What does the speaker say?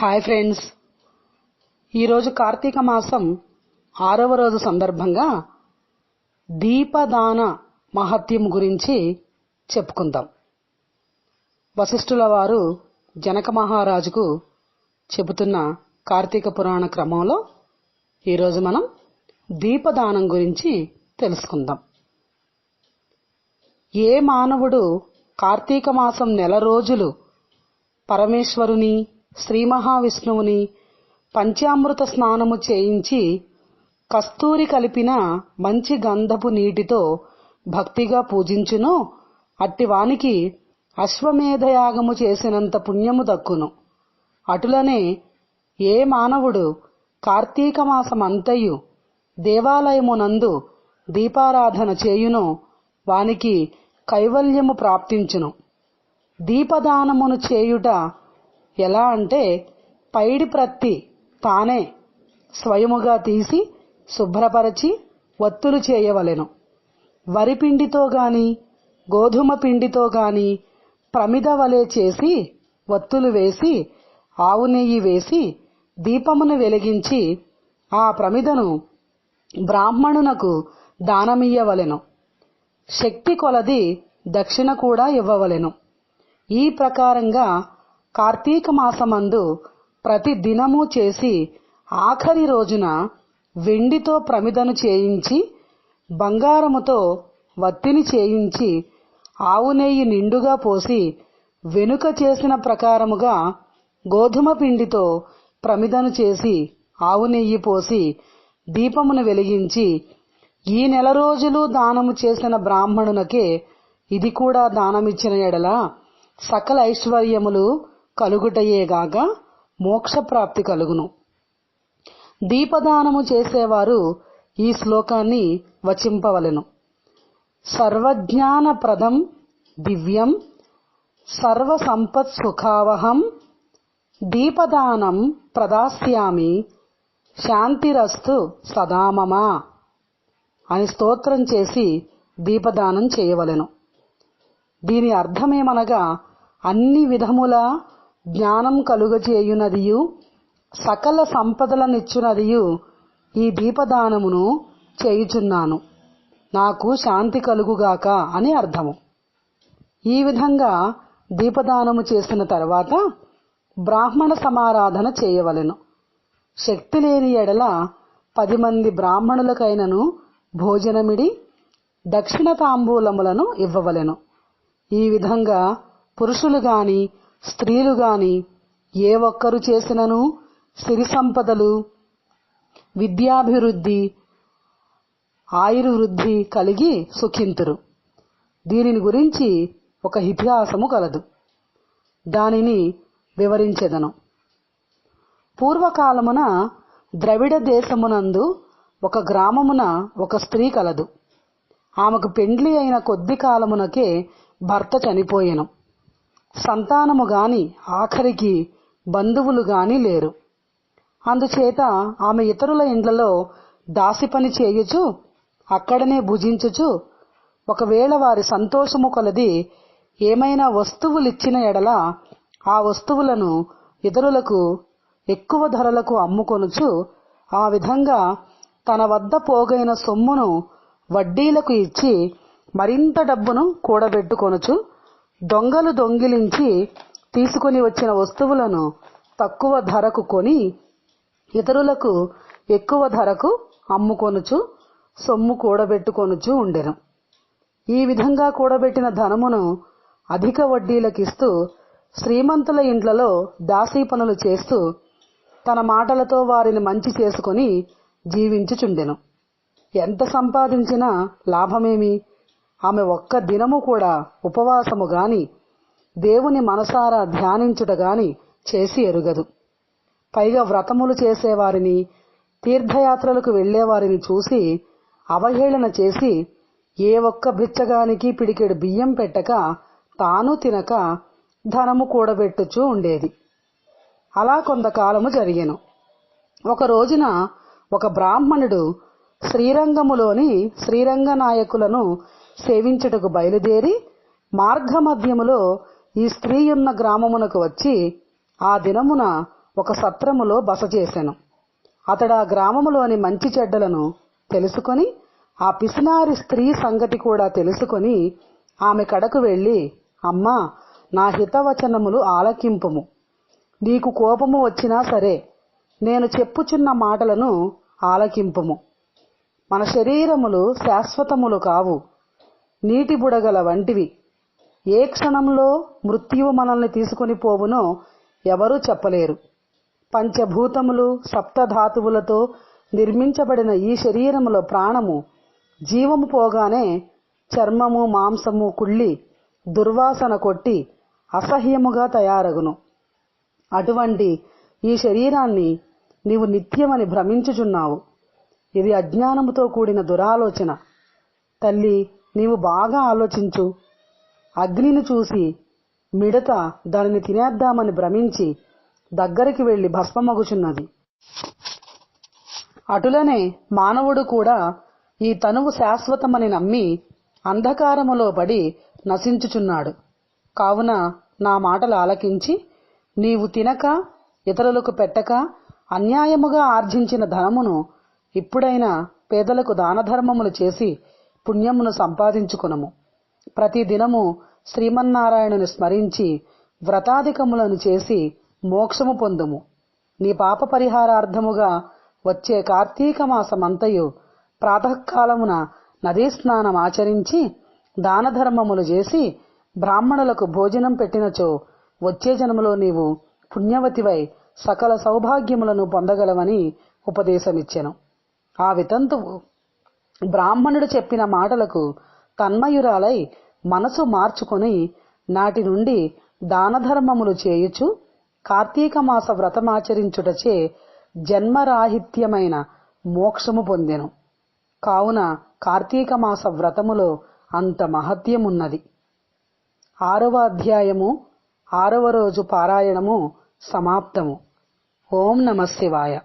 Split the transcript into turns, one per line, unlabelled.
Hi friends ఈరోజు కార్తీక మాసం ఆరవ రోజు సందర్భంగా దీపదాన మహత్యం గురించి చెప్పుకుందాం. వశిష్ఠుల వారు జనక మహారాజుకు చెబుతున్న కార్తీక పురాణ క్రమంలో ఈరోజు మనం దీపదానం గురించి తెలుసుకుందాం. ఏ మానవుడు కార్తీక మాసం నెల రోజులు పరమేశ్వరుని శ్రీ మహావిష్ణువుని పంచామృత స్నానము చేయించి కస్తూరి కలిపిన మంచి గంధపు నీటితో భక్తిగా పూజించునో. అట్టివానికి అశ్వమేధయాగము చేసినంత పుణ్యము దక్కును. అటులనే ఏ మానవుడు కార్తీక మాసమంతయు దేవాలయమునందు దీపారాధన చేయునో వానికి కైవల్యము ప్రాప్తించును. దీపదానమును చేయుట ఎలా అంటే పైడి ప్రత్తి తానే స్వయముగా తీసి శుభ్రపరచి వత్తులు చేయవలెను. వరిపిండితో గాని గోధుమ పిండితో గాని ప్రమిద వలె చేసి వత్తులు వేసి ఆవు నెయ్యి వేసి దీపమును వెలిగించి ఆ ప్రమిదను బ్రాహ్మణునకు దానమియ్యవలెను. శక్తి కొలది దక్షిణ కూడా ఇవ్వవలెను. ఈ ప్రకారంగా కార్తీక మాసమందు ప్రతి దినము చేసి ఆఖరి రోజున వెండితో ప్రమిదను చేయించి బంగారముతో వత్తిని చేయించి ఆవు నెయ్యి నిండుగా పోసి వెనుక చేసిన ప్రకారముగా గోధుమ పిండితో ప్రమిదను చేసి ఆవు నెయ్యి పోసి దీపమును వెలిగించి ఈ నెల రోజులు దానము చేసిన బ్రాహ్మణునకే ఇది కూడా దానమిచ్చిన ఎడల సకల ఐశ్వర్యములు కలుగుటయేగాక మోక్షప్రాప్తి కలుగును. దీపదానము చేసేవారు ఈ శ్లోకాన్ని వచింపవలెను. సర్వజ్ఞానప్రదం దివ్యం సర్వసంపత్సుఖావహం దీపదానం ప్రదాస్యామి శాంతిరస్తు సదామమా అని స్తోత్రం చేసి దీపదానం చేయవలెను. దీని అర్థమేమనగా అన్ని విధముల జ్ఞానం కలుగజేయునదియు సకల సంపదలనిచ్చునదియు ఈ దీపదానమును చేయుచున్నాను. నాకు శాంతి కలుగుగాక అని అర్థము. ఈ విధంగా దీపదానము చేసిన తర్వాత బ్రాహ్మణ సమారాధన చేయవలెను. శక్తి లేని ఎడల పది మంది బ్రాహ్మణులకైనను భోజనమిడి దక్షిణ తాంబూలములను ఇవ్వవలెను. ఈ విధంగా పురుషులు గాని స్త్రీలు గాని ఏ ఒక్కరు చేసినను సిరి సంపదలు విద్యాభివృద్ధి ఆయుర్వృద్ధి కలిగి సుఖింతురు. దీనిని గురించి ఒక ఇతిహాసము కలదు. దానిని వివరించెదను. పూర్వకాలమున ద్రవిడ దేశమునందు ఒక గ్రామమున ఒక స్త్రీ కలదు. ఆమెకు పెండ్లి అయిన కొద్ది కాలమునకే భర్త చనిపోయెను. సంతానము గాని ఆఖరికి బంధువులు గాని లేరు. అందుచేత ఆమె ఇతరుల ఇండ్లలో దాసి పని చేయుచు అక్కడనే భుజించుచు ఒకవేళ వారి సంతోషము కొలది ఏమైనా వస్తువులిచ్చిన ఎడల ఆ వస్తువులను ఇతరులకు ఎక్కువ ధరలకు అమ్ముకొనుచు ఆ విధంగా తన వద్ద పోగైన సొమ్మును వడ్డీలకు ఇచ్చి మరింత డబ్బును కూడబెట్టుకొనుచు దొంగలు దొంగిలించి తీసుకుని వచ్చిన వస్తువులను తక్కువ ధరకు కొని ఇతరులకు ఎక్కువ ధరకు అమ్ముకొనుచు సొమ్ము కూడబెట్టుకొనుచు ఉండెను. ఈ విధంగా కూడబెట్టిన ధనమును అధిక వడ్డీలకిస్తూ శ్రీమంతుల ఇండ్లలో దాసీ పనులు చేస్తూ తన మాటలతో వారిని మంచి చేసుకుని జీవించుచుండెను. ఎంత సంపాదించినా లాభమేమి? ఆమె ఒక్క దినము కూడా ఉపవాసము గాని దేవుని మనసారా ధ్యానించుట గాని చేసి ఎరుగదు. పైగా వ్రతములు చేసేవారిని తీర్థయాత్రలకు వెళ్ళేవారిని చూసి అవహేళన చేసి ఏ ఒక్క బిచ్చగానికి పిడికెడు బియ్యం పెట్టక తాను తినక ధనము కూడబెట్టుచూ ఉండేది. అలా కొంతకాలము జరిగాను. ఒక రోజున ఒక బ్రాహ్మణుడు శ్రీరంగములోని శ్రీరంగ నాయకులను సేవించుటకు బయలుదేరి మార్గమధ్యములో ఈ స్త్రీయున్న గ్రామమునకు వచ్చి ఆ దినమున ఒక సత్రములో బస చేశాను అతడు ఆ గ్రామములోని మంచి చెడ్డలను తెలుసుకొని ఆ పిసినారి స్త్రీ సంగతి కూడా తెలుసుకొని ఆమె కడకు వెళ్ళి అమ్మా నా హితవచనములు ఆలకింపుము. నీకు కోపము వచ్చినా సరే నేను చెప్పుచున్న మాటలను ఆలకింపుము. మన శరీరములు శాశ్వతములు కావు. నీటి బుడగల వంటివి. ఏ క్షణంలో మృత్యువు మనల్ని తీసుకొని పోవునో ఎవరూ చెప్పలేరు. పంచభూతములు సప్తధాతువులతో నిర్మించబడిన ఈ శరీరములో ప్రాణము జీవము పోగానే చర్మము మాంసము కుళ్ళి దుర్వాసన కొట్టి అసహ్యముగా తయారగును. అటువంటి ఈ శరీరాన్ని నీవు నిత్యమని భ్రమించుచున్నావు. ఇది అజ్ఞానముతో కూడిన దురాలోచన. తల్లి నీవు బాగా ఆలోచించు. అగ్నిని చూసి మిడత దానిని తినేద్దామని భ్రమించి దగ్గరికి వెళ్ళి భస్మమగుచున్నది అటులనే మానవుడు కూడా ఈ తనువు శాశ్వతమని నమ్మి అంధకారములో పడి నశించుచున్నాడు. కావున నా మాటలు ఆలకించి నీవు తినక ఇతరులకు పెట్టక అన్యాయముగా ఆర్జించిన ధనమును ఇప్పుడైనా పేదలకు దానధర్మములు చేసి పుణ్యమును సంపాదించుకునము. ప్రతి దినము శ్రీమన్నారాయణుని స్మరించి వ్రతాధికములను చేసి మోక్షము పొందుము. నీ పాప పరిహారార్థముగా వచ్చే కార్తీక మాసమంతయు ప్రాతకాలమున నదీ స్నానం ఆచరించి దానధర్మములు చేసి బ్రాహ్మణులకు భోజనం పెట్టినచో వచ్చే జన్మలో నీవు పుణ్యవతివై సకల సౌభాగ్యములను పొందగలవని ఉపదేశమిచ్చెను. ఆ వితంతువు బ్రాహ్మణుడు చెప్పిన మాటలకు తన్మయురాలై మనసు మార్చుకొని నాటి నుండి దానధర్మములు చేయుచు కార్తీక మాస వ్రతమాచరించుటచే జన్మరాహిత్యమైన మోక్షము పొందెను. కావున కార్తీక మాస వ్రతములో అంత మహత్యమున్నది. ఆరవ అధ్యాయము ఆరవ రోజు పారాయణము సమాప్తము. ఓం నమ శివాయ.